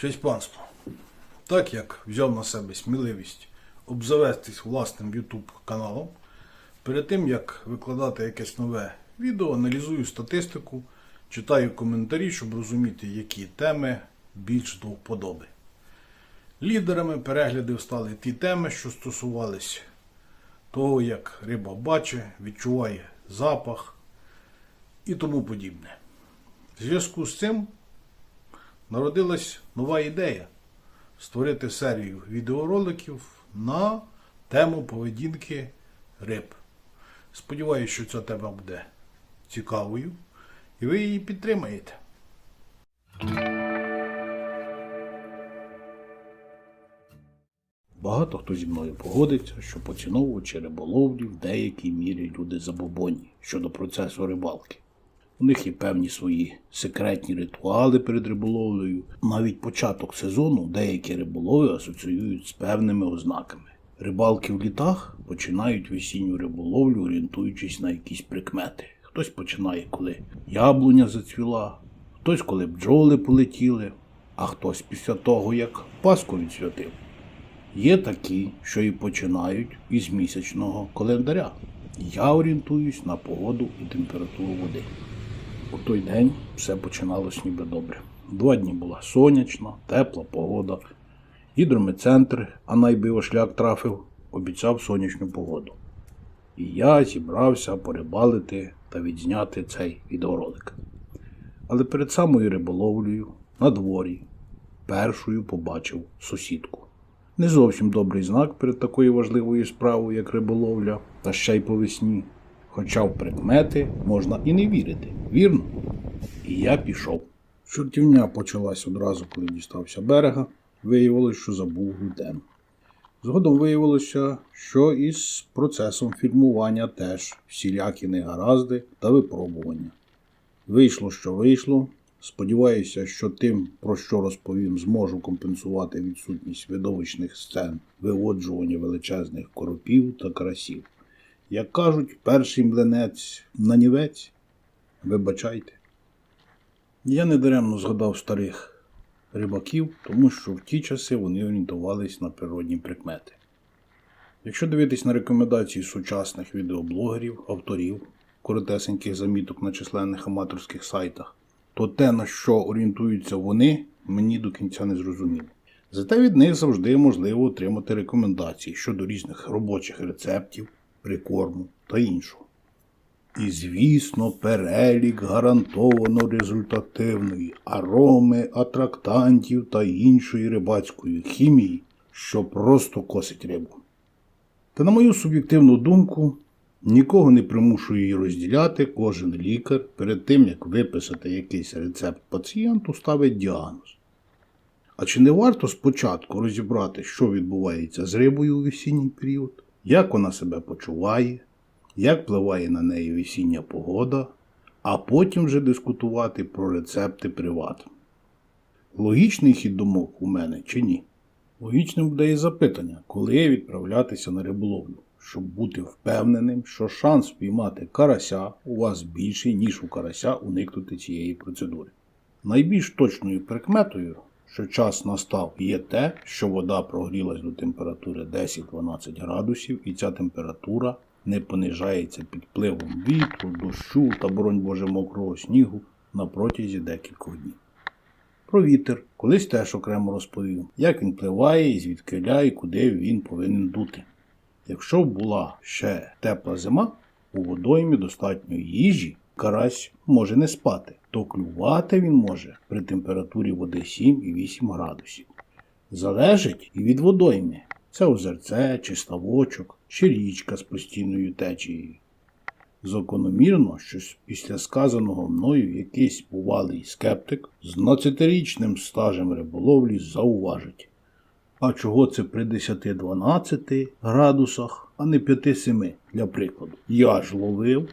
Честь панство. Так як взяв на себе сміливість обзавестись власним YouTube каналом, перед тим як викладати якесь нове відео, аналізую статистику, читаю коментарі, щоб розуміти, які теми більш до вподоби. Лідерами переглядів стали ті теми, що стосувались того, як риба бачить, відчуває запах і тому подібне. В зв'язку з цим народилась нова ідея створити серію відеороликів на тему поведінки риб. Сподіваюся, що ця тема буде цікавою і ви її підтримаєте. Багато хто зі мною погодиться, що поціновувачі риболовлі в деякій мірі люди забобонні щодо процесу рибалки. У них є певні свої секретні ритуали перед риболовлею. Навіть початок сезону деякі риболови асоціюють з певними ознаками. Рибалки в літах починають весінню риболовлю, орієнтуючись на якісь прикмети. Хтось починає, коли яблуня зацвіла, хтось коли бджоли полетіли, а хтось після того, як Пасху відсвятив. Є такі, що і починають із місячного календаря. Я орієнтуюсь на погоду і температуру води. У той день все починалось ніби добре. Два дні була сонячна, тепла погода. Гідрометцентр, а найби шлях трафив, обіцяв сонячну погоду. І я зібрався порибалити та відзняти цей відеоролик. Але перед самою риболовлею на дворі першою побачив сусідку. Не зовсім добрий знак перед такою важливою справою, як риболовля, та ще й по весні. Хоча в прикмети можна і не вірити, вірно? І я пішов. Чортівня почалась одразу, коли дістався берега. Виявилось, що забув глютен. Згодом виявилося, що із процесом фільмування теж всілякі негаразди та випробування. Вийшло, що вийшло. Сподіваюся, що тим, про що розповім, зможу компенсувати відсутність видовищних сцен виводжування величезних коропів та карасів. Як кажуть, перший млинець нанівець. Вибачайте. Я недаремно згадав старих рибаків, тому що в ті часи вони орієнтувались на природні прикмети. Якщо дивитись на рекомендації сучасних відеоблогерів, авторів, коротесеньких заміток на численних аматорських сайтах, то те, на що орієнтуються вони, мені до кінця не зрозуміло. Зате від них завжди можливо отримати рекомендації щодо різних робочих рецептів, прикорму та іншого. І, звісно, перелік гарантовано результативної ароми, атрактантів та іншої рибацької хімії, що просто косить рибу. Та, на мою суб'єктивну думку, нікого не примушує її розділяти, кожен лікар перед тим, як виписати якийсь рецепт пацієнту, ставить діагноз. А чи не варто спочатку розібрати, що відбувається з рибою у весінній період, як вона себе почуває, як впливає на неї весіння погода, а потім вже дискутувати про рецепти приват. Логічний хід думок у мене чи ні? Логічним буде і запитання, коли відправлятися на риболовлю, щоб бути впевненим, що шанс впіймати карася у вас більший, ніж у карася уникнути цієї процедури. Найбільш точною прикметою, що час настав, є те, що вода прогрілась до температури 10-12 градусів, і ця температура не понижається під впливом вітру, дощу та, боронь Боже, мокрого снігу на протязі декількох днів. Про вітер колись теж окремо розповів, як він впливає і звідкиля і куди він повинен дути. Якщо була ще тепла зима, у водоймі достатньо їжі, карась може не спати, то клювати він може при температурі води 7 і 8 градусів. Залежить і від водойми. Це озерце, чи ставочок, чи річка з постійною течією. Закономірно, що після сказаного мною якийсь бувалий скептик з 12-річним стажем риболовлі зауважить. А чого це при 10-12 градусах, а не 5-7, для прикладу? Я ж ловив.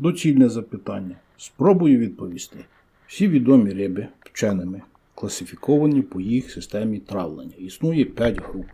Доцільне запитання. Спробую відповісти. Всі відомі риби вченими класифіковані по їх системі травлення. Існує 5 груп.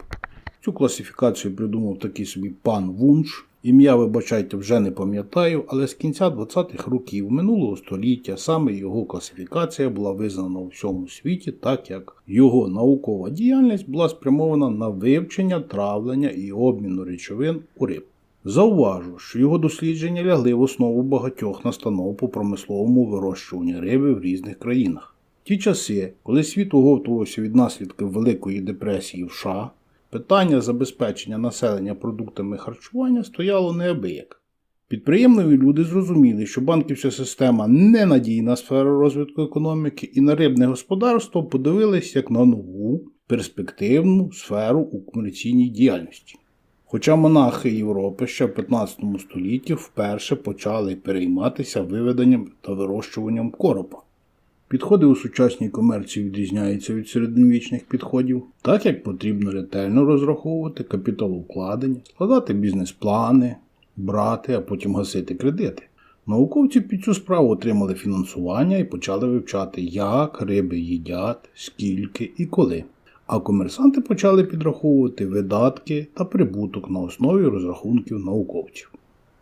Цю класифікацію придумав такий собі пан Вунш Ім'я, вибачайте, вже не пам'ятаю, але з кінця 20-х років минулого століття саме його класифікація була визнана у всьому світі, так як його наукова діяльність була спрямована на вивчення, травлення і обміну речовин у риб. Зауважу, що його дослідження лягли в основу багатьох настанов по промисловому вирощуванню риби в різних країнах. Ті часи, коли світ оговтувався від наслідків Великої депресії в США, питання забезпечення населення продуктами харчування стояло неабияк. Підприємливі люди зрозуміли, що банківська система ненадійна сфера розвитку економіки, і на рибне господарство подивились як на нову перспективну сферу у комерційній діяльності. Хоча монахи Європи ще в 15 столітті вперше почали перейматися виведенням та вирощуванням коропа. Підходи у сучасній комерції відрізняються від середньовічних підходів, так як потрібно ретельно розраховувати капіталовкладення, складати бізнес-плани, брати, а потім гасити кредити. Науковці під цю справу отримали фінансування і почали вивчати, як риби їдять, скільки і коли. А комерсанти почали підраховувати видатки та прибуток на основі розрахунків науковців.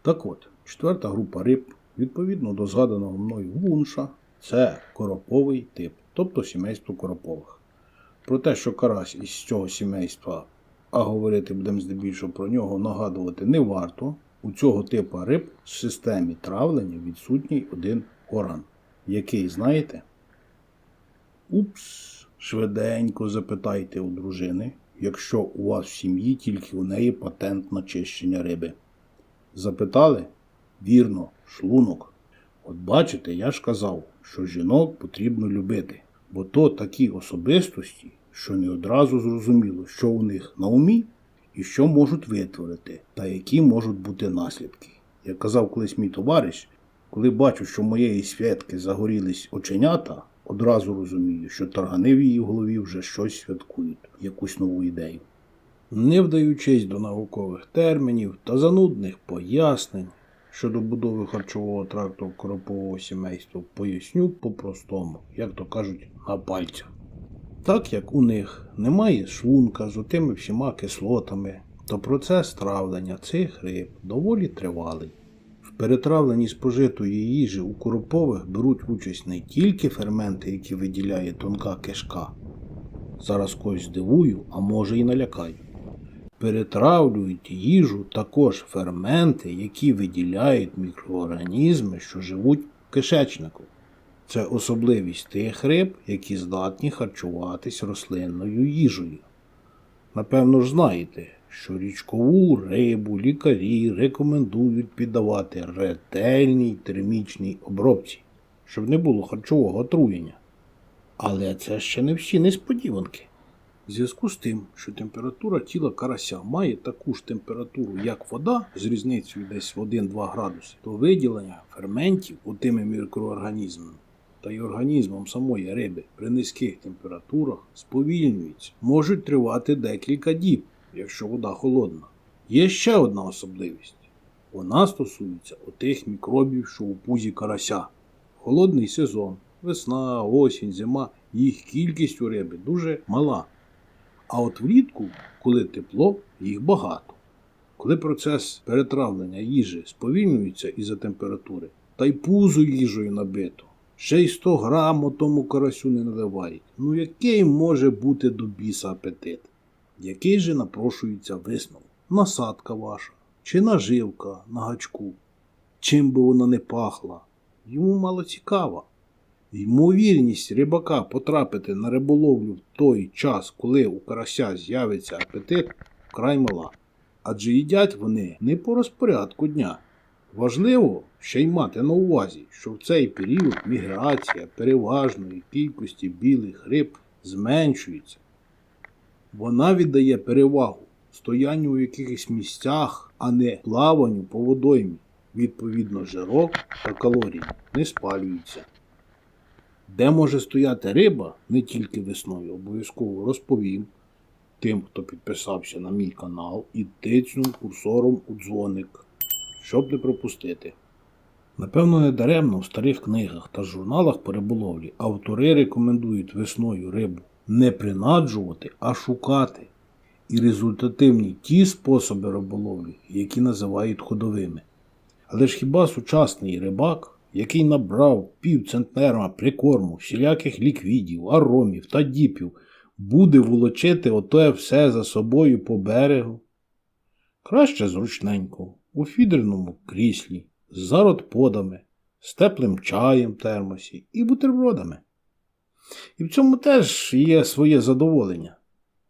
Так от, четверта група риб, відповідно до згаданого мною вунша, це короповий тип, тобто сімейство коропових. Про те, що карась із цього сімейства, а говорити будемо здебільшого про нього, нагадувати не варто. У цього типу риб в системі травлення відсутній один орган, який знаєте? Упс, швиденько запитайте у дружини, якщо у вас в сім'ї тільки у неї патент на чищення риби. Запитали? Вірно, шлунок. От бачите, я ж казав, що жінок потрібно любити, бо то такі особистості, що не одразу зрозуміло, що у них на умі і що можуть витворити, та які можуть бути наслідки. Як казав колись мій товариш, коли бачу, що моєї святки загорілись оченята, одразу розумію, що таргани в її голові вже щось святкують, якусь нову ідею. Не вдаючись до наукових термінів та занудних пояснень щодо будови харчового тракту коропового сімейства, поясню по-простому, як то кажуть, на пальцях. Так як у них немає шлунка з отими всіма кислотами, то процес травлення цих риб доволі тривалий. Перетравленні спожитої їжі у коропових беруть участь не тільки ферменти, які виділяє тонка кишка. Зараз когось здивую, а може і налякаю. Перетравлюють їжу також ферменти, які виділяють мікроорганізми, що живуть в кишечнику. Це особливість тих риб, які здатні харчуватись рослинною їжею. Напевно ж знаєте, що річкову рибу лікарі рекомендують піддавати ретельній термічній обробці, щоб не було харчового отруєння. Але це ще не всі несподіванки. В зв'язку з тим, що температура тіла карася має таку ж температуру, як вода, з різницею десь в 1-2 градуси, то виділення ферментів у тими мікроорганізмами та й організмом самої риби при низьких температурах сповільнюється, можуть тривати декілька діб, якщо вода холодна. Є ще одна особливість. Вона стосується отих мікробів, що у пузі карася. Холодний сезон, весна, осінь, зима, їх кількість у риби дуже мала. А от влітку, коли тепло, їх багато. Коли процес перетравлення їжі сповільнюється із-за температури, та й пузо їжею набито, ще й 100 грам тому карасю не наливають. Ну який може бути до біса апетит? Який же напрошується висновок? Насадка ваша, чи наживка на гачку? Чим би вона не пахла? Йому мало цікаво. Ймовірність рибака потрапити на риболовлю в той час, коли у карася з'явиться апетит, вкрай мала. Адже їдять вони не по розпорядку дня. Важливо ще й мати на увазі, що в цей період міграція переважної кількості білих риб зменшується. Вона віддає перевагу стоянню у якихось місцях, а не плаванню по водоймі. Відповідно, жирок та калорії не спалюються. Де може стояти риба не тільки весною, обов'язково розповім тим, хто підписався на мій канал і тицнув курсором у дзвоник, щоб не пропустити. Напевно, не даремно в старих книгах та журналах по риболовлі автори рекомендують весною рибу не принаджувати, а шукати. і результативні ті способи риболовлі, які називають ходовими. Але ж хіба сучасний рибак, який набрав півцентнера прикорму, всіляких ліквідів, аромів та діпів, буде волочити оте все за собою по берегу? Краще зручненько, у фідерному кріслі, з зародподами, з теплим чаєм термосі і бутербродами. І в цьому теж є своє задоволення.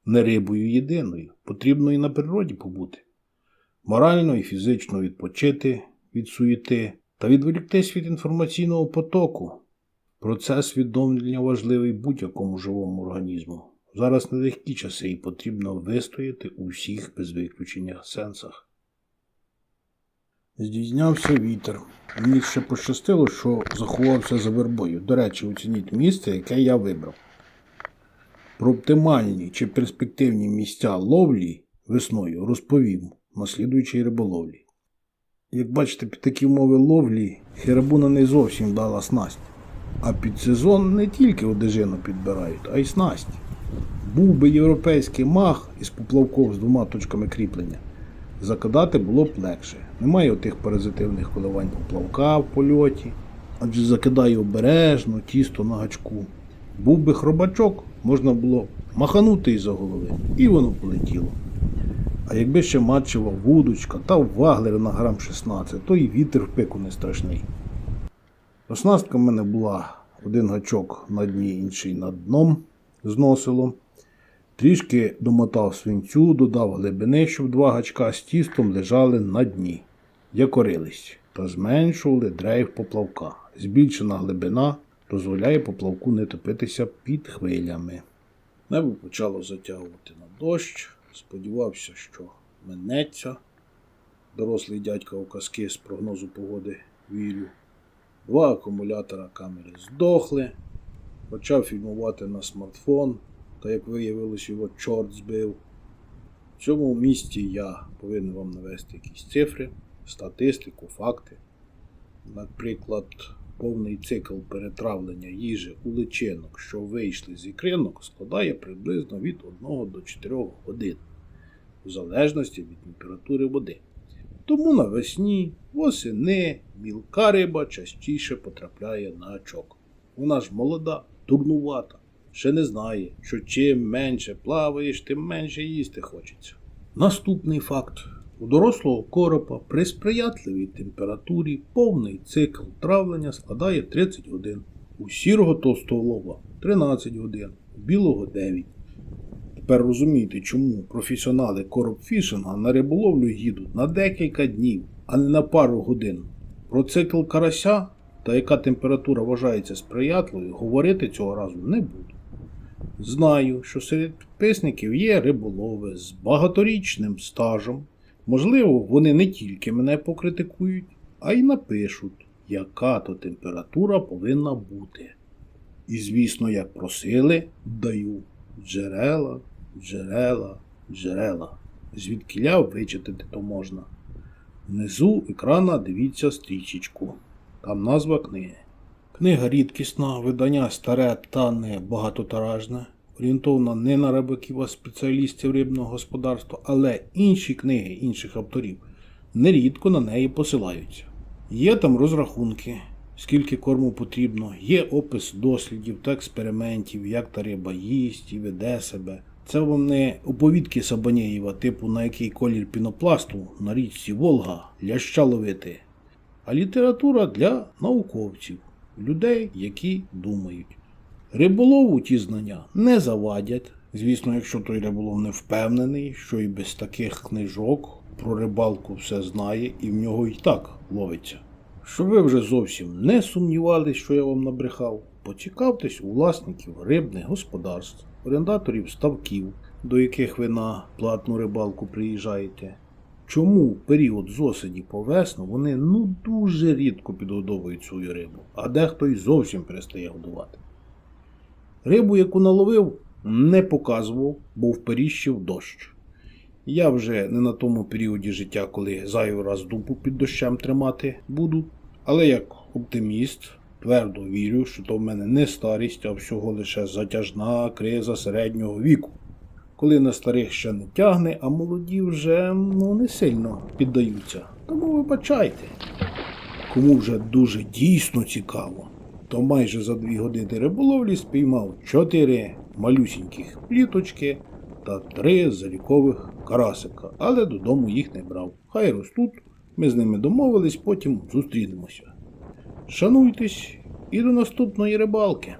Не рибою єдиною, потрібно і на природі побути. Морально і фізично відпочити від суєти та відволіктись від інформаційного потоку. Процес відновлення важливий будь-якому живому організму. Зараз нелегкі часи і потрібно вистояти у всіх без виключення сенсах. Здійснявся вітер. Мені ще пощастило, що заховався за вербою. До речі, оцініть місце, яке я вибрав. Про оптимальні чи перспективні місця ловлі весною розповім на слідуючій риболовлі. Як бачите, під такі умови ловлі херабуна не зовсім дала снасть. А під сезон не тільки одежину підбирають, а й снасть. Був би європейський мах із поплавком з двома точками кріплення. Закидати було б легше. Немає отих паразитивних коливань поплавка в польоті, адже закидає обережно, тісто на гачку. Був би хробачок, можна було маханути із-за голови, і воно полетіло. А якби ще матчева вудочка та ваглер на грам 16, то і вітер в пику не страшний. Оснастка в мене була один гачок на дні, інший над дном з носилом. Трішки домотав свинцю, додав глибини, щоб два гачка з тістом лежали на дні, якорились та зменшували дрейф поплавка. Збільшена глибина дозволяє поплавку не топитися під хвилями. Небо почало затягувати на дощ. Сподівався, що минеться. Дорослий дядька у казки з прогнозу погоди вірю. Два акумулятора камери здохли. Почав фільмувати на смартфон, та як виявилось, його чорт збив. В цьому місці я повинен вам навести якісь цифри, статистику, факти. Наприклад, повний цикл перетравлення їжі у личинок, що вийшли з ікринок, складає приблизно від 1 до 4 годин, в залежності від температури води. Тому навесні, восени, мілка риба частіше потрапляє на очок. Вона ж молода, дурнувата, ще не знає, що чим менше плаваєш, тим менше їсти хочеться. Наступний факт. У дорослого коропа при сприятливій температурі повний цикл травлення складає 30 годин. У сірого товстолоба 13 годин, у білого 9. Тепер розумієте, чому професіонали коропфішинга на риболовлю їдуть на декілька днів, а не на пару годин. Про цикл карася та яка температура вважається сприятливою, говорити цього разу не буду. Знаю, що серед підписників є риболови з багаторічним стажем. Можливо, вони не тільки мене покритикують, а й напишуть, яка то температура повинна бути. І, звісно, як просили, даю джерела, джерела, джерела. Звідкіля вичитати то можна. Внизу екрана дивіться стрічечку. Там назва книги. Книга рідкісна, видання старе та не багатотиражне, орієнтована не на рибаків, а спеціалістів рибного господарства, але інші книги інших авторів нерідко на неї посилаються. Є там розрахунки, скільки корму потрібно, є опис дослідів та експериментів, як та риба їсть і веде себе. Це вам не оповідки Сабанєєва, типу на який колір пінопласту на річці Волга ляща ловити, а література для науковців, людей, які думають. Риболову ті знання не завадять. Звісно, якщо той риболов не впевнений, що і без таких книжок про рибалку все знає і в нього і так ловиться. Щоб ви вже зовсім не сумнівались, що я вам набрехав, поцікавтесь у власників рибних господарств, орендаторів ставків, до яких ви на платну рибалку приїжджаєте. Чому в період з осені по весну вони ну дуже рідко підгодовують свою рибу, а дехто й зовсім перестає годувати. Рибу, яку наловив, не показував, бо вперіщив дощ. Я вже не на тому періоді життя, коли зайвий раз дупу під дощем тримати буду, але як оптиміст твердо вірю, що то в мене не старість, а всього лише затяжна криза середнього віку. коли на старих ще не тягне, а молоді вже ну, не сильно піддаються. Тому вибачайте. Кому вже дуже дійсно цікаво, то майже за дві години риболовлі спіймав чотири малюсіньких пліточки та три залікових карасика, але додому їх не брав. Хай ростуть, ми з ними домовились, потім зустрінемося. Шануйтесь і до наступної рибалки.